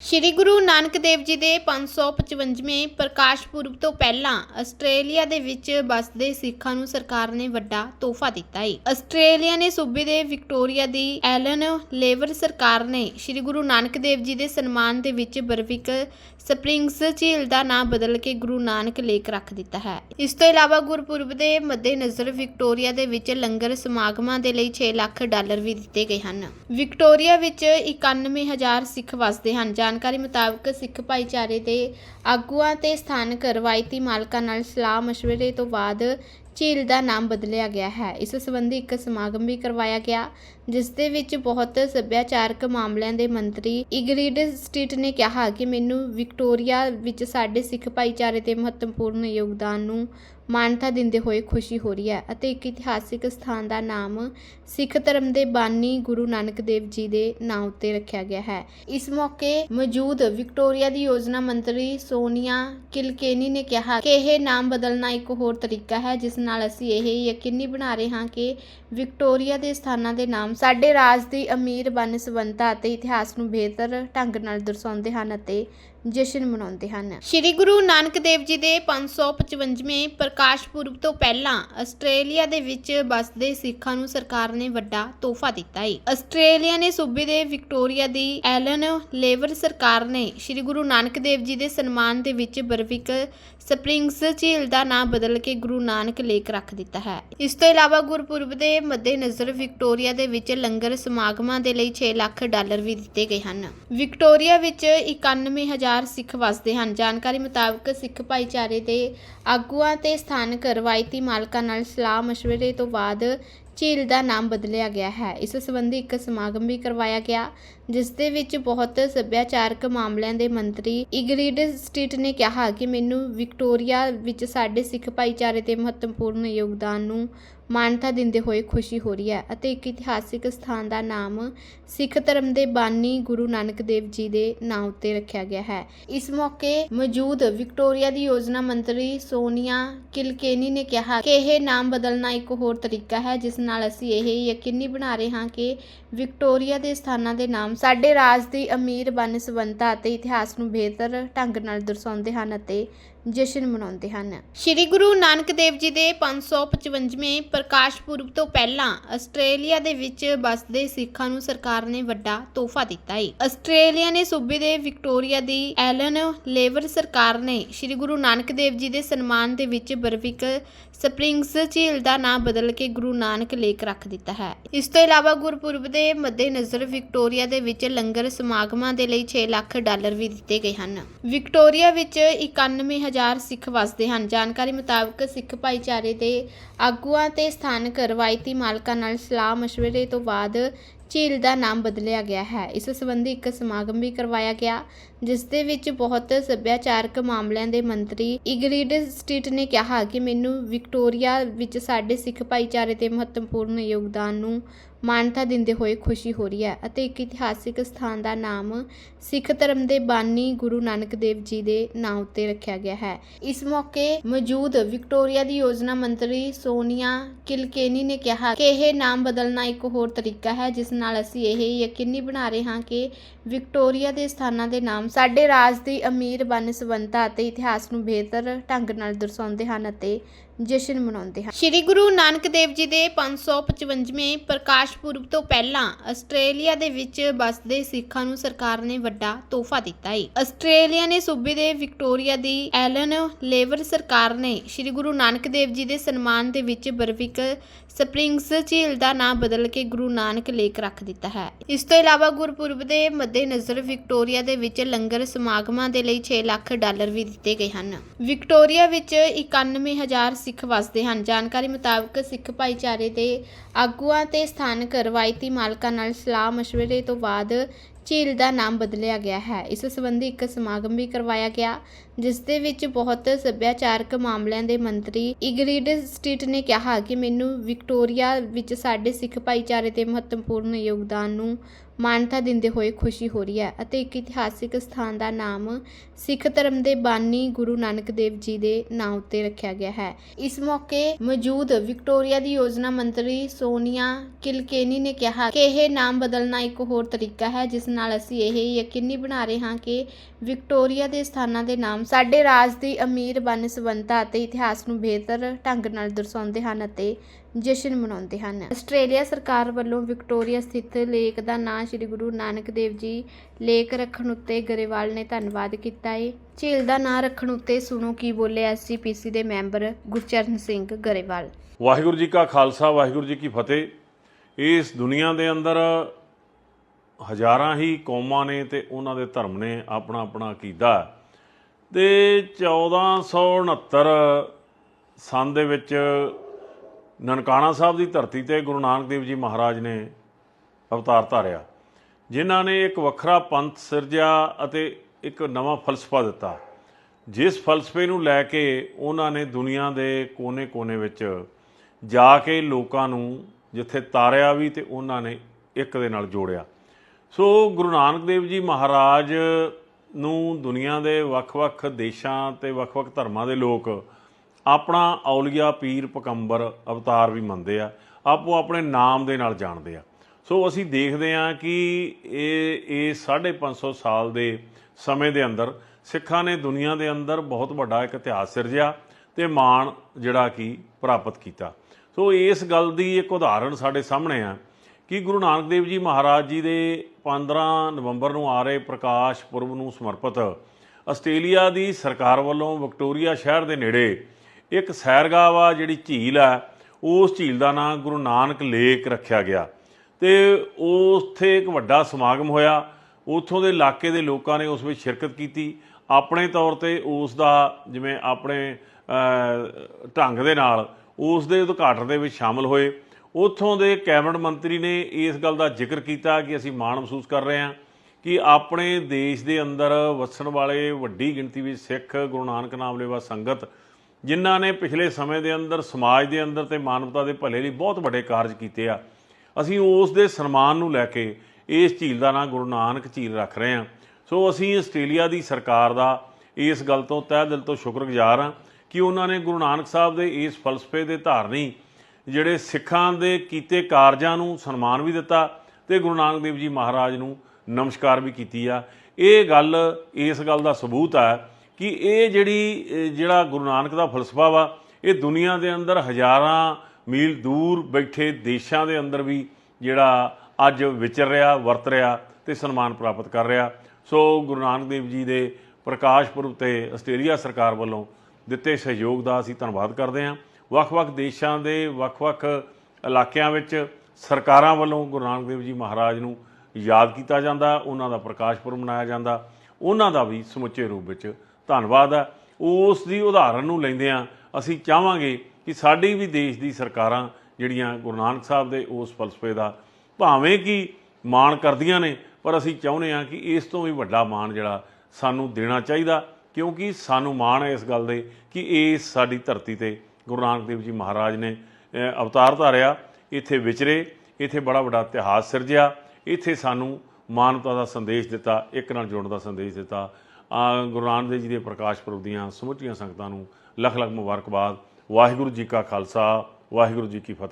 ਸ਼੍ਰੀ ਗੁਰੂ ਨਾਨਕ ਦੇਵ ਜੀ ਦੇ 555ਵੇਂ ਪ੍ਰਕਾਸ਼ ਪੁਰਬ ਤੋਂ ਪਹਿਲਾਂ ਆਸਟ੍ਰੇਲੀਆ ਦੇ ਵਿੱਚ ਵੱਸਦੇ ਸਿੱਖਾਂ ਨੂੰ ਸਰਕਾਰ ਨੇ ਵੱਡਾ ਤੋਹਫਾ ਦਿੱਤਾ ਹੈ ਆਸਟ੍ਰੇਲੀਆ ਨੇ ਸੂਬੇ ਦੇ ਵਿਕਟੋਰੀਆ ਦੀ ਐਲਨ ਲੇਬਰ ਸਰਕਾਰ ਨੇ ਸ਼੍ਰੀ ਗੁਰੂ ਨਾਨਕ ਦੇਵ ਜੀ ਦੇ ਸਨਮਾਨ ਦੇ ਵਿੱਚ ਬਰਵਿਕ ਸਪ੍ਰਿੰਗਸ ਝੀਲ ਦਾ ਨਾਮ ਬਦਲ ਕੇ ਗੁਰੂ ਨਾਨਕ ਲੇਕ ਰੱਖ ਦਿੱਤਾ ਹੈ। ਇਸ ਤੋਂ ਇਲਾਵਾ ਗੁਰਪੁਰਬ ਦੇ ਮੱਦੇਨਜ਼ਰ ਵਿਕਟੋਰੀਆ ਦੇ ਵਿੱਚ ਲੰਗਰ ਸਮਾਗਮਾਂ ਦੇ ਲਈ 6 ਲੱਖ ਡਾਲਰ ਵੀ ਦਿੱਤੇ ਗਏ ਹਨ। ਵਿਕਟੋਰੀਆ ਵਿੱਚ 91000 ਸਿੱਖ ਵਸਦੇ ਹਨ ਜਾਣਕਾਰੀ ਮੁਤਾਬਕ ਸਿੱਖ ਭਾਈਚਾਰੇ ਦੇ ਆਗੂਆਂ ਤੇ ਸਥਾਨਕ ਰਵਾਇਤੀ ਮਾਲਕਾਂ ਨਾਲ ਸਲਾਹ ਮਸ਼ਵਰੇ ਤੋਂ ਬਾਅਦ ਝੀਲ ਦਾ ਨਾਮ ਬਦਲਿਆ ਗਿਆ ਹੈ। ਇਸ ਸੰਬੰਧੀ ਇੱਕ ਸਮਾਗਮ ਵੀ ਕਰਵਾਇਆ ਗਿਆ। ਜਿਸ ਦੇ ਵਿੱਚ ਬਹੁਤ ਸੱਭਿਆਚਾਰਕ ਮਾਮਲਿਆਂ ਦੇ ਮੰਤਰੀ ਇਗਰੀਡ ਸਟੀਟ ਨੇ ਕਿਹਾ ਕਿ ਮੈਨੂੰ ਵਿਕਟੋਰੀਆ ਵਿੱਚ ਸਾਡੇ ਸਿੱਖ ਭਾਈਚਾਰੇ ਦੇ ਮਹੱਤਵਪੂਰਨ ਯੋਗਦਾਨ ਨੂੰ ਮਾਨਤਾ ਦਿੰਦੇ ਹੋਏ ਖੁਸ਼ੀ ਹੋ ਰਹੀ ਹੈ ਅਤੇ ਇੱਕ ਇਤਿਹਾਸਿਕ ਸਥਾਨ ਦਾ ਨਾਮ ਸਿੱਖ ਧਰਮ ਦੇ ਬਾਨੀ ਗੁਰੂ ਨਾਨਕ ਦੇਵ ਜੀ ਦੇ ਨਾਂ ਉੱਤੇ ਰੱਖਿਆ ਗਿਆ ਹੈ। ਇਸ ਮੌਕੇ ਮੌਜੂਦ ਵਿਕਟੋਰੀਆ ਦੀ ਯੋਜਨਾ ਮੰਤਰੀ ਸੋਨੀਆ ਕਿਲਕੇਨੀ ਨੇ ਕਿਹਾ ਕਿ ਇਹ ਨਾਮ ਬਦਲਣਾ ਇੱਕ ਹੋਰ ਤਰੀਕਾ ਹੈ, ਜਿਸ ਨਾਲ ਅਸੀਂ ਇਹ ਯਕੀਨੀ ਬਣਾ ਰਹੇ ਹਾਂ ਕਿ ਵਿਕਟੋਰੀਆ ਦੇ ਸਥਾਨਾਂ ਦੇ ਨਾਮ ਸਾਡੇ ਰਾਜ ਦੀ ਅਮੀਰ ਬਨਸਬੰਤਾ ਅਤੇ ਇਤਿਹਾਸ ਨੂੰ ਬਿਹਤਰ ਢੰਗ ਨਾਲ ਦਰਸਾਉਂਦੇ ਹਨ ਅਤੇ ਜਸ਼ਨ ਮਨਾਉਂਦੇ ਹਨ। ਸ਼੍ਰੀ ਗੁਰੂ ਨਾਨਕ ਦੇਵ ਜੀ ਦੇ 555ਵੇਂ ਪ੍ਰਕਾਸ਼ ਪੁਰਬ ਤੋਂ ਪਹਿਲਾਂ ਆਸਟ੍ਰੇਲੀਆ ਦੇ ਵਿੱਚ ਵੱਸਦੇ ਸਿੱਖਾਂ ਨੂੰ ਸਰਕਾਰ ਨੇ ਵੱਡਾ ਤੋਹਫਾ ਦਿੱਤਾ ਹੈ ਆਸਟ੍ਰੇਲੀਆ ਨੇ ਸੂਬੇ ਦੇ ਵਿਕਟੋਰੀਆ ਦੀ ਐਲਨ ਲੇਬਰ ਸਰਕਾਰ ਨੇ ਸ਼੍ਰੀ ਗੁਰੂ ਨਾਨਕ ਦੇਵ ਜੀ ਦੇ ਸਨਮਾਨ ਦੇ ਵਿੱਚ ਬਰਵਿਕ ਸਪ੍ਰਿੰਗਸ ਝੀਲ ਦਾ ਨਾਮ ਬਦਲ ਕੇ ਗੁਰੂ ਨਾਨਕ ਲੇਕ ਰੱਖ ਦਿੱਤਾ ਹੈ। ਇਸ ਤੋਂ ਇਲਾਵਾ ਗੁਰਪੁਰਬ ਦੇ ਮੱਦੇਨਜ਼ਰ ਵਿਕਟੋਰੀਆ ਦੇ ਵਿੱਚ ਲੰਗਰ ਸਮਾਗਮਾਂ ਦੇ ਲਈ 6 ਲੱਖ ਡਾਲਰ ਵੀ ਦਿੱਤੇ ਗਏ ਹਨ। ਵਿਕਟੋਰੀਆ ਵਿੱਚ 91000 ਸਿੱਖ ਵਸਦੇ ਹਨ। ਜਾਣਕਾਰੀ ਮੁਤਾਬਕ ਸਿੱਖ ਭਾਈਚਾਰੇ ਦੇ ਆਗੂਆਂ ਤੇ ਸਥਾਨਕ ਰਵਾਇਤੀ ਮਾਲਕਾਂ ਨਾਲ ਸਲਾਹ ਮਸ਼ਵਰੇ ਤੋਂ ਬਾਅਦ ਝੀਲ ਦਾ ਨਾਮ ਬਦਲਿਆ ਗਿਆ ਹੈ। ਇਸ ਸੰਬੰਧੀ ਇੱਕ ਸਮਾਗਮ ਵੀ ਕਰਵਾਇਆ ਗਿਆ, ਜਿਸ ਦੇ ਵਿੱਚ ਬਹੁਤ ਸੱਭਿਆਚਾਰਕ ਮਾਮਲਿਆਂ ਦੇ ਮੰਤਰੀ ਇਗਰੀਡ ਸਟੀਟ ਨੇ ਕਿਹਾ ਕਿ ਮੈਨੂੰ ਵਿਕਟੋਰੀਆ ਵਿੱਚ ਸਾਡੇ ਸਿੱਖ ਭਾਈਚਾਰੇ ਦੇ ਮਹੱਤਵਪੂਰਨ ਯੋਗਦਾਨ ਨੂੰ ਮਾਨਤਾ ਦਿੰਦੇ ਹੋਏ ਖੁਸ਼ੀ ਹੋ ਰਹੀ ਹੈ ਅਤੇ ਇੱਕ ਇਤਿਹਾਸਿਕ ਸਥਾਨ ਦਾ ਨਾਮ ਸਿੱਖ ਧਰਮ ਦੇ ਬਾਨੀ ਗੁਰੂ ਨਾਨਕ ਦੇਵ ਜੀ ਦੇ ਨਾਂ ਉੱਤੇ ਰੱਖਿਆ ਗਿਆ ਹੈ। ਇਸ ਮੌਕੇ ਮੌਜੂਦ ਵਿਕਟੋਰੀਆ ਦੀ ਯੋਜਨਾ ਮੰਤਰੀ ਸੋਨੀਆ ਕਿਲਕੇਨੀ ਨੇ ਕਿਹਾ ਕਿ ਇਹ ਨਾਮ ਬਦਲਣਾ ਇੱਕ ਹੋਰ ਤਰੀਕਾ ਹੈ, ਜਿਸ ਨਾਲ ਅਸੀਂ ਇਹ ਯਕੀਨੀ ਬਣਾ ਰਹੇ ਹਾਂ ਕਿ ਵਿਕਟੋਰੀਆ ਦੇ ਸਥਾਨਾਂ ਦੇ ਨਾਮ ਸਾਡੇ ਰਾਜ ਦੀ ਅਮੀਰ ਬਨਸਬੰਤਾ ਅਤੇ ਇਤਿਹਾਸ ਨੂੰ ਬਿਹਤਰ ਢੰਗ ਨਾਲ ਦਰਸਾਉਂਦੇ ਹਨ ਅਤੇ ਜਸ਼ਨ ਮਨਾਉਂਦੇ ਹਨ। ਸ਼੍ਰੀ ਗੁਰੂ ਨਾਨਕ ਦੇਵ ਜੀ ਦੇ 555ਵੇਂ ਪ੍ਰਕਾਸ਼ ਪੁਰਬ ਤੋਂ ਪਹਿਲਾਂ ਆਸਟ੍ਰੇਲੀਆ ਦੇ ਵਿੱਚ ਵੱਸਦੇ ਸਿੱਖਾਂ ਨੂੰ ਸਰਕਾਰ ਨੇ ਵੱਡਾ ਤੋਹਫਾ ਦਿੱਤਾ ਹੈ ਆਸਟ੍ਰੇਲੀਆ ਨੇ ਸੂਬੇ ਦੇ ਵਿਕਟੋਰੀਆ ਦੀ ਐਲਨ ਲੇਬਰ ਸਰਕਾਰ ਨੇ ਸ਼੍ਰੀ ਗੁਰੂ ਨਾਨਕ ਦੇਵ ਜੀ ਦੇ ਸਨਮਾਨ ਦੇ ਵਿੱਚ ਬਰਵਿਕ ਸਪ੍ਰਿੰਗਸ ਝੀਲ ਦਾ ਨਾਮ ਬਦਲ ਕੇ ਗੁਰੂ ਨਾਨਕ ਲੇਕ ਰੱਖ ਦਿੱਤਾ ਹੈ। ਇਸ ਤੋਂ ਇਲਾਵਾ ਗੁਰਪੁਰਬ ਦੇ ਮੱਦੇਨਜ਼ਰ ਵਿਕਟੋਰੀਆ ਦੇ ਵਿੱਚ ਲੰਗਰ ਸਮਾਗਮਾਂ ਦੇ ਲਈ 6 ਲੱਖ ਡਾਲਰ ਵੀ ਦਿੱਤੇ ਗਏ ਹਨ। ਵਿਕਟੋਰੀਆ ਵਿੱਚ 91000 ਸਿੱਖ ਵਸਦੇ ਹਨ। ਜਾਣਕਾਰੀ ਮੁਤਾਬਕ ਸਿੱਖ ਭਾਈਚਾਰੇ ਦੇ ਆਗੂਆਂ ਤੇ ਸਥਾਨਕ ਰਵਾਇਤੀ ਮਾਲਕਾਂ ਨਾਲ ਸਲਾਹ ਮਸ਼ਵਰੇ ਤੋਂ ਬਾਅਦ ਝੀਲ ਦਾ ਨਾਮ ਬਦਲਿਆ ਗਿਆ ਹੈ। ਇਸ ਸੰਬੰਧੀ ਇੱਕ ਸਮਾਗਮ ਵੀ ਕਰਵਾਇਆ ਗਿਆ, ਜਿਸ ਦੇ ਵਿੱਚ ਬਹੁਤ ਸੱਭਿਆਚਾਰਕ ਮਾਮਲਿਆਂ ਦੇ ਮੰਤਰੀ ਇਗਰੀਡ ਸਟੀਟ ਨੇ ਕਿਹਾ ਕਿ ਮੈਨੂੰ ਵਿਕਟੋਰੀਆ ਵਿੱਚ ਸਾਡੇ ਸਿੱਖ ਭਾਈਚਾਰੇ ਦੇ ਮਹੱਤਵਪੂਰਨ ਯੋਗਦਾਨ ਨੂੰ ਮਾਨਤਾ ਦਿੰਦੇ ਹੋਏ ਖੁਸ਼ੀ ਹੋ ਰਹੀ ਹੈ ਅਤੇ ਇੱਕ ਇਤਿਹਾਸਿਕ ਸਥਾਨ ਦਾ ਨਾਮ ਸਿੱਖ ਧਰਮ ਦੇ ਬਾਨੀ ਗੁਰੂ ਨਾਨਕ ਦੇਵ ਜੀ ਦੇ ਨਾਂ ਉੱਤੇ ਰੱਖਿਆ ਗਿਆ ਹੈ। ਇਸ ਮੌਕੇ ਮੌਜੂਦ ਵਿਕਟੋਰੀਆ ਦੀ ਯੋਜਨਾ ਮੰਤਰੀ ਸੋਨੀਆ ਕਿਲਕੇਨੀ ਨੇ ਕਿਹਾ ਕਿ ਇਹ ਨਾਮ ਬਦਲਣਾ ਇੱਕ ਹੋਰ ਤਰੀਕਾ ਹੈ, ਜਿਸ ਨਾਲ ਅਸੀਂ ਇਹ ਯਕੀਨੀ ਬਣਾ ਰਹੇ ਹਾਂ ਕਿ ਵਿਕਟੋਰੀਆ ਦੇ ਸਥਾਨਾਂ ਦੇ ਨਾਮ ਸਾਡੇ ਰਾਜ ਦੀ ਅਮੀਰ ਬਨਸਬੰਤਾ ਅਤੇ ਇਤਿਹਾਸ ਨੂੰ ਬਿਹਤਰ ਢੰਗ ਨਾਲ ਦਰਸਾਉਂਦੇ ਹਨ ਅਤੇ ਜਸ਼ਨ ਮਨਾਉਂਦੇ ਹਨ। ਸ਼੍ਰੀ ਗੁਰੂ ਨਾਨਕ ਦੇਵ ਜੀ ਦੇ 555ਵੇਂ ਪ੍ਰਕਾਸ਼ ਪੁਰਬ ਤੋਂ ਪਹਿਲਾਂ ਆਸਟ੍ਰੇਲੀਆ ਦੇ ਵਿੱਚ ਵੱਸਦੇ ਸਿੱਖਾਂ ਨੂੰ ਸਰਕਾਰ ਨੇ ਵੱਡਾ ਤੋਹਫਾ ਦਿੱਤਾ ਹੈ ਆਸਟ੍ਰੇਲੀਆ ਨੇ ਸੂਬੇ ਦੇ ਵਿਕਟੋਰੀਆ ਦੀ ਐਲਨ ਲੇਬਰ ਸਰਕਾਰ ਨੇ ਸ਼੍ਰੀ ਗੁਰੂ ਨਾਨਕ ਦੇਵ ਜੀ ਦੇ ਸਨਮਾਨ ਦੇ ਵਿੱਚ ਬਰਵਿਕ ਸਪ੍ਰਿੰਗਸ ਝੀਲ ਦਾ ਨਾਮ ਬਦਲ ਕੇ ਗੁਰੂ ਨਾਨਕ ਲੇਕ ਰੱਖ ਦਿੱਤਾ ਹੈ। ਇਸ ਤੋਂ ਇਲਾਵਾ ਗੁਰਪੁਰਬ ਦੇ ਮੱਦੇਨਜ਼ਰ ਵਿਕਟੋਰੀਆ ਦੇ ਵਿੱਚ ਲੰਗਰ ਸਮਾਗਮਾਂ ਦੇ ਲਈ 6 ਲੱਖ ਡਾਲਰ ਵੀ ਦਿੱਤੇ ਗਏ ਹਨ। ਵਿਕਟੋਰੀਆ ਵਿੱਚ 91000 ਸਿੱਖ ਵਸਦੇ ਹਨ। ਜਾਣਕਾਰੀ ਮੁਤਾਬਕ ਸਿੱਖ ਭਾਈਚਾਰੇ ਦੇ ਆਗੂਆਂ ਤੇ ਸਥਾਨਕ ਰਵਾਇਤੀ ਮਾਲਕਾਂ ਨਾਲ ਸਲਾਹ ਮਸ਼ਵਰੇ ਤੋਂ ਬਾਅਦ ਝੀਲ ਦਾ ਨਾਮ ਬਦਲਿਆ ਗਿਆ ਹੈ। ਇਸ ਸੰਬੰਧੀ ਇੱਕ ਸਮਾਗਮ ਵੀ ਕਰਵਾਇਆ ਗਿਆ, ਜਿਸ ਦੇ ਵਿੱਚ ਬਹੁਤ ਸੱਭਿਆਚਾਰਕ ਮਾਮਲਿਆਂ ਦੇ ਮੰਤਰੀ ਇਗਰੀਡ ਸਟੀਟ ਨੇ ਕਿਹਾ ਕਿ ਮੈਨੂੰ ਵਿਕਟੋਰੀਆ ਵਿੱਚ ਸਾਡੇ ਸਿੱਖ ਭਾਈਚਾਰੇ ਦੇ ਮਹੱਤਵਪੂਰਨ ਯੋਗਦਾਨ ਨੂੰ ਮਾਨਤਾ ਦਿੰਦੇ ਹੋਏ ਖੁਸ਼ੀ ਹੋ ਰਹੀ ਹੈ ਅਤੇ ਇੱਕ ਇਤਿਹਾਸਿਕ ਸਥਾਨ ਦਾ ਨਾਮ ਸਿੱਖ ਧਰਮ ਦੇ ਬਾਨੀ ਗੁਰੂ ਨਾਨਕ ਦੇਵ ਜੀ ਦੇ ਨਾਂ ਉੱਤੇ ਰੱਖਿਆ ਗਿਆ ਹੈ। ਇਸ ਮੌਕੇ ਮੌਜੂਦ ਵਿਕਟੋਰੀਆ ਦੀ ਯੋਜਨਾ ਮੰਤਰੀ ਸੋਨੀਆ ਕਿਲਕੇਨੀ ਨੇ ਕਿਹਾ ਕਿ ਇਹ ਨਾਮ ਬਦਲਣਾ ਇੱਕ ਹੋਰ ਤਰੀਕਾ ਹੈ, ਜਿਸ ਨਾਲ ਅਸੀਂ ਇਹ ਯਕੀਨੀ ਬਣਾ ਰਹੇ ਹਾਂ ਕਿ ਵਿਕਟੋਰੀਆ ਦੇ ਸਥਾਨਾਂ ਦੇ ਨਾਮ ਸਾਡੇ ਰਾਜ ਦੀ ਅਮੀਰ ਬਨਸਬੰਤਾ ਅਤੇ ਇਤਿਹਾਸ ਨੂੰ ਬਿਹਤਰ ਢੰਗ ਨਾਲ ਦਰਸਾਉਂਦੇ ਹਨ ਅਤੇ ਜਸ਼ਨ ਮਨਾਉਂਦੇ ਹਨ। ਆਸਟ੍ਰੇਲੀਆ ਸਰਕਾਰ ਵੱਲੋਂ ਵਿਕਟੋਰੀਆ ਸਥਿਤ ਲੇਕ ਦਾ ਨਾਂ ਸ੍ਰੀ ਗੁਰੂ ਨਾਨਕ ਦੇਵ ਜੀ ਲੇਕ ਰੱਖਣ ਉੱਤੇ ਗਰੇਵਾਲ ਨੇ ਧੰਨਵਾਦ ਕੀਤਾ ਹੈ ਝੀਲ ਦਾ ਨਾਂ ਰੱਖਣ ਉੱਤੇ ਸੁਣੋ ਕੀ ਬੋਲੇ ਐਸਜੀਪੀਸੀ ਦੇ ਮੈਂਬਰ ਗੁਰਚਰਨ ਸਿੰਘ ਗਰੇਵਾਲ। ਵਾਹਿਗੁਰੂ ਜੀ ਕਾ ਖਾਲਸਾ, ਵਾਹਿਗੁਰੂ ਜੀ ਕੀ ਫਤਿਹ। ਇਸ ਦੁਨੀਆ ਦੇ ਅੰਦਰ ਹਜ਼ਾਰਾਂ ਹੀ ਕੌਮਾਂ ਨੇ ਤੇ ਉਹਨਾਂ ਦੇ ਧਰਮ ਨੇ ਆਪਣਾ ਆਪਣਾ ਅਕੀਦਾ ਹੈ। ਤੇ 1469 ਸੰਨ ਦੇ ਵਿੱਚ ਨਨਕਾਣਾ ਸਾਹਿਬ ਦੀ ਧਰਤੀ ਤੇ ਗੁਰੂ ਨਾਨਕ ਦੇਵ ਜੀ ਮਹਾਰਾਜ ਨੇ ਅਵਤਾਰ ਧਾਰਿਆ, ਜਿਨ੍ਹਾਂ ਨੇ ਇੱਕ ਵੱਖਰਾ ਪੰਥ ਸਿਰਜਿਆ ਅਤੇ ਇੱਕ ਨਵਾਂ ਫਲਸਫਾ ਦਿੱਤਾ। ਜਿਸ ਫਲਸਫੇ ਨੂੰ ਲੈ ਕੇ ਉਹਨਾਂ ਨੇ ਦੁਨੀਆ ਦੇ ਕੋਨੇ-ਕੋਨੇ ਵਿੱਚ ਜਾ ਕੇ ਲੋਕਾਂ ਨੂੰ ਜਿੱਥੇ ਤਾਰਿਆ ਵੀ ਤੇ ਉਹਨਾਂ ਨੇ ਇੱਕ ਦੇ ਨਾਲ ਜੋੜਿਆ। ਸੋ ਗੁਰੂ ਨਾਨਕ ਦੇਵ ਜੀ ਮਹਾਰਾਜ ਨੂੰ ਦੁਨੀਆ ਦੇ ਵੱਖ-ਵੱਖ ਦੇਸ਼ਾਂ ਤੇ ਵੱਖ-ਵੱਖ ਧਰਮਾਂ ਦੇ ਲੋਕ ਆਪਣਾ ਔਲੀਆ ਪੀਰ ਪਕੰਬਰ ਅਵਤਾਰ ਵੀ ਮੰਨਦੇ ਆ, ਆਪੋ ਆਪਣੇ ਨਾਮ ਦੇ ਨਾਲ ਜਾਣਦੇ ਆ। ਸੋ ਅਸੀਂ ਦੇਖਦੇ ਹਾਂ ਕਿ ਇਹ ਇਹ 550 ਸਾਲ ਦੇ ਸਮੇਂ ਦੇ ਅੰਦਰ ਸਿੱਖਾਂ ਨੇ ਦੁਨੀਆ ਦੇ ਅੰਦਰ ਬਹੁਤ ਵੱਡਾ ਇੱਕ ਇਤਿਹਾਸ ਸਿਰਜਿਆ ਤੇ ਮਾਣ ਜਿਹੜਾ ਕਿ ਪ੍ਰਾਪਤ ਕੀਤਾ। ਸੋ ਇਸ ਗੱਲ ਦੀ ਇੱਕ ਉਦਾਹਰਣ ਸਾਡੇ ਸਾਹਮਣੇ ਆ ਕਿ ਗੁਰੂ ਨਾਨਕ ਦੇਵ ਜੀ ਮਹਾਰਾਜ ਜੀ ਦੇ 15 ਨਵੰਬਰ ਨੂੰ ਆ ਰਹੇ ਪ੍ਰਕਾਸ਼ ਪੁਰਬ ਨੂੰ ਸਮਰਪਿਤ ਆਸਟ੍ਰੇਲੀਆ ਦੀ ਸਰਕਾਰ ਵੱਲੋਂ ਵਿਕਟੋਰੀਆ ਸ਼ਹਿਰ ਦੇ ਨੇੜੇ ਇੱਕ ਸੈਰਗਾਹ ਵਾ ਜਿਹੜੀ ਝੀਲ ਆ, ਉਸ ਝੀਲ ਦਾ ਨਾਂ ਗੁਰੂ ਨਾਨਕ ਲੇਕ ਰੱਖਿਆ ਗਿਆ। ਤੇ ਉੱਥੇ ਇੱਕ ਵੱਡਾ ਸਮਾਗਮ ਹੋਇਆ। ਉੱਥੋਂ ਦੇ ਇਲਾਕੇ ਦੇ ਲੋਕਾਂ ਨੇ ਉਸ ਵਿੱਚ ਸ਼ਿਰਕਤ ਕੀਤੀ। ਆਪਣੇ ਤੌਰ ਤੇ ਉਸ ਦਾ ਜਿਵੇਂ ਆਪਣੇ ਢੰਗ ਦੇ ਨਾਲ ਉਸ ਦੇ ਉਦਘਾਟਨ ਦੇ ਵਿੱਚ ਸ਼ਾਮਲ ਹੋਏ। ਉੱਥੋਂ ਦੇ ਕੈਬਨਿਟ ਮੰਤਰੀ ਨੇ ਇਸ ਗੱਲ ਦਾ ਜ਼ਿਕਰ ਕੀਤਾ ਕਿ ਅਸੀਂ ਮਾਣ ਮਹਿਸੂਸ ਕਰ ਰਹੇ ਹਾਂ ਕਿ ਆਪਣੇ ਦੇਸ਼ ਦੇ ਅੰਦਰ ਵਸਣ ਵਾਲੇ ਵੱਡੀ ਗਿਣਤੀ ਵਿੱਚ ਸਿੱਖ ਗੁਰੂ ਨਾਨਕ ਨਾਮ ਲੈਵਾ ਸੰਗਤ ਜਿਨ੍ਹਾਂ ਨੇ ਪਿਛਲੇ ਸਮੇਂ ਦੇ ਅੰਦਰ, ਸਮਾਜ ਦੇ ਅੰਦਰ ਤੇ ਮਾਨਵਤਾ ਦੇ ਭਲੇ ਲਈ ਬਹੁਤ ਵੱਡੇ ਕਾਰਜ ਕੀਤੇ ਆ, ਅਸੀਂ ਉਸ ਦੇ ਸਨਮਾਨ ਨੂੰ ਲੈ ਕੇ ਇਸ ਝੀਲ ਦਾ ਨਾਂ ਗੁਰੂ ਨਾਨਕ ਝੀਲ ਰੱਖ ਰਹੇ ਹਾਂ। ਸੋ ਅਸੀਂ ਆਸਟ੍ਰੇਲੀਆ ਦੀ ਸਰਕਾਰ ਦਾ ਇਸ ਗੱਲ ਤੋਂ ਤਹਿ ਦਿਲ ਤੋਂ ਸ਼ੁਕਰਗੁਜ਼ਾਰ ਹਾਂ ਕਿ ਉਹਨਾਂ ਨੇ ਗੁਰੂ ਨਾਨਕ ਸਾਹਿਬ ਦੇ ਇਸ ਫਲਸਫੇ ਦੇ ਧਾਰਨੀ ਜਿਹੜੇ ਸਿੱਖਾਂ ਦੇ ਕੀਤੇ ਕਾਰਜਾਂ ਨੂੰ ਸਨਮਾਨ ਵੀ ਦਿੱਤਾ ਤੇ ਗੁਰੂ ਨਾਨਕ ਦੇਵ ਜੀ ਮਹਾਰਾਜ ਨੂੰ ਨਮਸਕਾਰ ਵੀ ਕੀਤੀ ਆ। ਇਹ ਗੱਲ, ਇਸ ਗੱਲ ਦਾ ਸਬੂਤ ਹੈ ਕਿ ਇਹ ਜਿਹੜੀ ਜਿਹੜਾ ਗੁਰੂ ਨਾਨਕ ਦਾ ਫਲਸਫਾ ਵਾ, ਇਹ ਦੁਨੀਆ ਦੇ ਅੰਦਰ ਹਜ਼ਾਰਾਂ ਮੀਲ ਦੂਰ ਬੈਠੇ ਦੇਸ਼ਾਂ ਦੇ ਅੰਦਰ ਵੀ ਜਿਹੜਾ ਅੱਜ ਵਿਚਰ ਰਿਹਾ, ਵਰਤ ਰਿਹਾ ਤੇ ਸਨਮਾਨ ਪ੍ਰਾਪਤ ਕਰ ਰਿਹਾ। ਸੋ ਗੁਰੂ ਨਾਨਕ ਦੇਵ ਜੀ ਦੇ ਪ੍ਰਕਾਸ਼ ਪੁਰਬ ਤੇ ਆਸਟ੍ਰੇਲੀਆ ਸਰਕਾਰ ਵੱਲੋਂ ਦਿੱਤੇ ਸਹਿਯੋਗ ਦਾ ਅਸੀਂ ਧੰਨਵਾਦ ਕਰਦੇ ਹਾਂ। ਵੱਖ-ਵੱਖ ਦੇਸ਼ਾਂ ਦੇ ਵੱਖ-ਵੱਖ ਇਲਾਕਿਆਂ ਵਿੱਚ ਸਰਕਾਰਾਂ ਵੱਲੋਂ ਗੁਰੂ ਨਾਨਕ ਦੇਵ ਜੀ ਮਹਾਰਾਜ ਨੂੰ ਯਾਦ ਕੀਤਾ ਜਾਂਦਾ, ਉਹਨਾਂ ਦਾ ਪ੍ਰਕਾਸ਼ ਪੁਰਬ ਮਨਾਇਆ ਜਾਂਦਾ, ਉਹਨਾਂ ਦਾ ਵੀ ਸਮੁੱਚੇ ਰੂਪ ਵਿੱਚ ਧੰਨਵਾਦ ਆ। ਉਸ ਦੀ ਉਦਾਹਰਣ ਨੂੰ ਲੈਂਦੇ ਆ, ਅਸੀਂ ਚਾਹਾਂਗੇ ਕਿ ਸਾਡੀ ਵੀ ਦੇਸ਼ ਦੀ ਸਰਕਾਰਾਂ ਜਿਹੜੀਆਂ ਗੁਰੂ ਨਾਨਕ ਸਾਹਿਬ ਦੇ ਉਸ ਫਲਸਫੇ ਦਾ ਭਾਵੇਂ ਕਿ ਮਾਣ ਕਰਦੀਆਂ ਨੇ, ਪਰ ਅਸੀਂ ਚਾਹੁੰਦੇ ਹਾਂ ਕਿ ਇਸ ਤੋਂ ਵੀ ਵੱਡਾ ਮਾਣ ਜਿਹੜਾ ਸਾਨੂੰ ਦੇਣਾ ਚਾਹੀਦਾ, ਕਿਉਂਕਿ ਸਾਨੂੰ ਮਾਣ ਹੈ ਇਸ ਗੱਲ ਦੇ ਕਿ ਇਸ ਸਾਡੀ ਧਰਤੀ ਤੇ ਗੁਰੂ ਨਾਨਕ ਦੇਵ ਜੀ ਮਹਾਰਾਜ ਨੇ ਅਵਤਾਰ ਧਾਰਿਆ, ਇੱਥੇ ਵਿਚਰੇ, ਇੱਥੇ ਬੜਾ ਵੱਡਾ ਇਤਿਹਾਸ ਸਿਰਜਿਆ, ਇੱਥੇ ਸਾਨੂੰ ਮਾਨਵਤਾ ਦਾ ਸੰਦੇਸ਼ ਦਿੱਤਾ, ਇੱਕ ਨਾਲ ਜੁੜਨ ਦਾ ਸੰਦੇਸ਼ ਦਿੱਤਾ ਆ ਗੁਰੂ ਨਾਨਕ ਦੇਵ ਜੀ ਦੇ ਪ੍ਰਕਾਸ਼ ਪੁਰਬ ਦੀਆਂ ਸਮੁੱਚੀਆਂ ਸੰਗਤਾਂ ਨੂੰ ਲੱਖ ਲੱਖ ਮੁਬਾਰਕਬਾਦ। ਵਾਹਿਗੁਰੂ ਜੀ ਕਾ ਖਾਲਸਾ, ਵਾਹਿਗੁਰੂ ਜੀ ਕੀ ਫਤਿਹ।